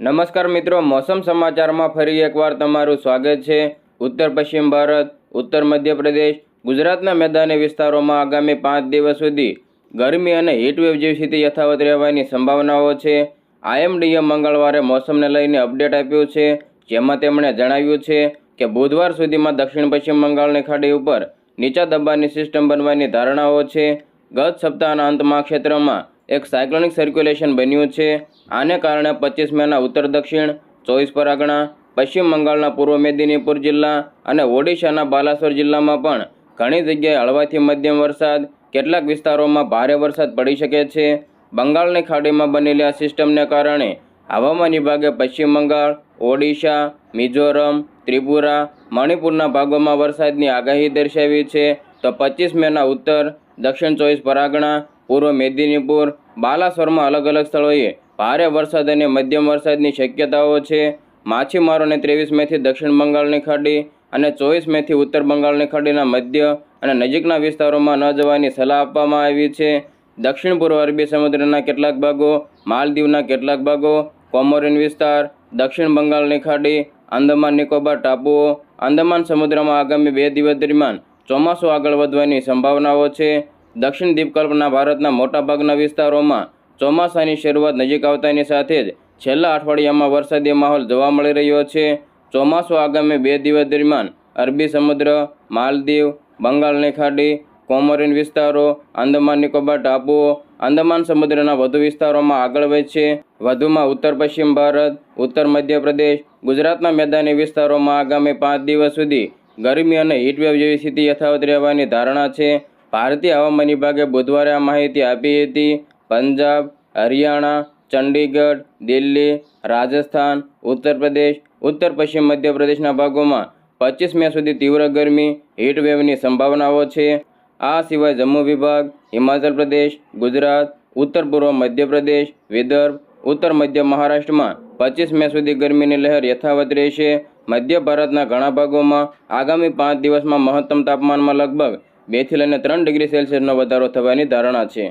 નમસ્કાર મિત્રો, મોસમ સમાચારમાં ફરી એકવાર તમારું સ્વાગત છે. ઉત્તર પશ્ચિમ ભારત, ઉત્તર મધ્યપ્રદેશ, ગુજરાતના મેદાની વિસ્તારોમાં આગામી પાંચ દિવસ સુધી ગરમી અને હીટવેવ જેવી સ્થિતિ યથાવત રહેવાની સંભાવનાઓ છે. આઈએમડીએ મંગળવારે મોસમને લઈને અપડેટ આપ્યું છે. જેમાં તેમણે જણાવ્યું છે કે, બુધવાર સુધીમાં દક્ષિણ પશ્ચિમ બંગાળની ખાડી ઉપર નીચા દબાણની સિસ્ટમ બનવાની ધારણાઓ છે. ગત સપ્તાહના અંતમાં ક્ષેત્રમાં એક સાયક્લોનિક સર્ક્યુલેશન બન્યું છે. આને કારણે પચીસ મેના ઉત્તર દક્ષિણ, ચોવીસ પરગણા, પશ્ચિમ બંગાળના પૂર્વ મેદિનીપુર જિલ્લા અને ઓડિશાના બાલાસોર જિલ્લામાં પણ ઘણી જગ્યાએ હળવાથી મધ્યમ વરસાદ, કેટલાક વિસ્તારોમાં ભારે વરસાદ પડી શકે છે. બંગાળની ખાડીમાં બનેલી આ સિસ્ટમને કારણે હવામાન વિભાગે પશ્ચિમ બંગાળ, ઓડિશા, મિઝોરમ, ત્રિપુરા, મણિપુરના ભાગોમાં વરસાદની આગાહી દર્શાવી છે. તો પચીસ મેના ઉત્તર, દક્ષિણ ચોવીસ પરાગણા, પૂર્વ મેદિનીપુર બાલાસોરમાં અલગ અલગ સ્થળોએ ભારે વરસાદ અને મધ્યમ વરસાદની શક્યતાઓ છે. માછીમારોને ત્રેવીસ મેથી દક્ષિણ બંગાળની ખાડી અને ચોવીસ મેથી ઉત્તર બંગાળની ખાડીના મધ્ય અને નજીકના વિસ્તારોમાં ન જવાની સલાહ આપવામાં આવી છે. દક્ષિણ પૂર્વ અરબી સમુદ્રના કેટલાક ભાગો, માલદીવના કેટલાક ભાગો, કોમોરિન વિસ્તાર, દક્ષિણ બંગાળની ખાડી, આંદામાન નિકોબાર ટાપુઓ, આંદામાન સમુદ્રમાં આગામી બે દિવસ દરમિયાન ચોમાસું આગળ વધવાની સંભાવનાઓ છે. દક્ષિણ દ્વીપકલ્પના ભારતના મોટાભાગના વિસ્તારોમાં ચોમાસાની શરૂઆત નજીક આવતાની સાથે જ છેલ્લા અઠવાડિયામાં વરસાદી માહોલ જોવા મળી રહ્યો છે. ચોમાસું આગામી બે દિવસ દરમિયાન અરબી સમુદ્ર, માલદીવ, બંગાળની ખાડી, કોમોરિન વિસ્તારો, આંદામાન નિકોબાર ટાપુઓ, આંદામાન સમુદ્રના વધુ વિસ્તારોમાં આગળ વધશે. વધુમાં ઉત્તર પશ્ચિમ ભારત, ઉત્તર મધ્યપ્રદેશ, ગુજરાતના મેદાની વિસ્તારોમાં આગામી પાંચ દિવસ સુધી ગરમી અને હીટવેવ જેવી સ્થિતિ યથાવત રહેવાની ધારણા છે. ભારતીય હવામાન વિભાગે બુધવારે આ માહિતી આપી હતી. પંજાબ, હરિયાણા, ચંડીગઢ, દિલ્હી, રાજસ્થાન, ઉત્તર પ્રદેશ, ઉત્તર પશ્ચિમ મધ્યપ્રદેશના ભાગોમાં પચીસ મે સુધી તીવ્ર ગરમી હીટવેવની સંભાવનાઓ છે. આ સિવાય જમ્મુ વિભાગ, હિમાચલ પ્રદેશ, ગુજરાત, ઉત્તર પૂર્વ મધ્યપ્રદેશ, વિદર્ભ, ઉત્તર મધ્ય મહારાષ્ટ્રમાં પચીસ મે સુધી ગરમીની લહેર યથાવત રહેશે. મધ્ય ભારતના ઘણા ભાગોમાં આગામી પાંચ દિવસમાં મહત્તમ તાપમાનમાં લગભગ બેથી લઈને ત્રણ ડિગ્રી સેલ્સિયસનો વધારો થવાની ધારણા છે.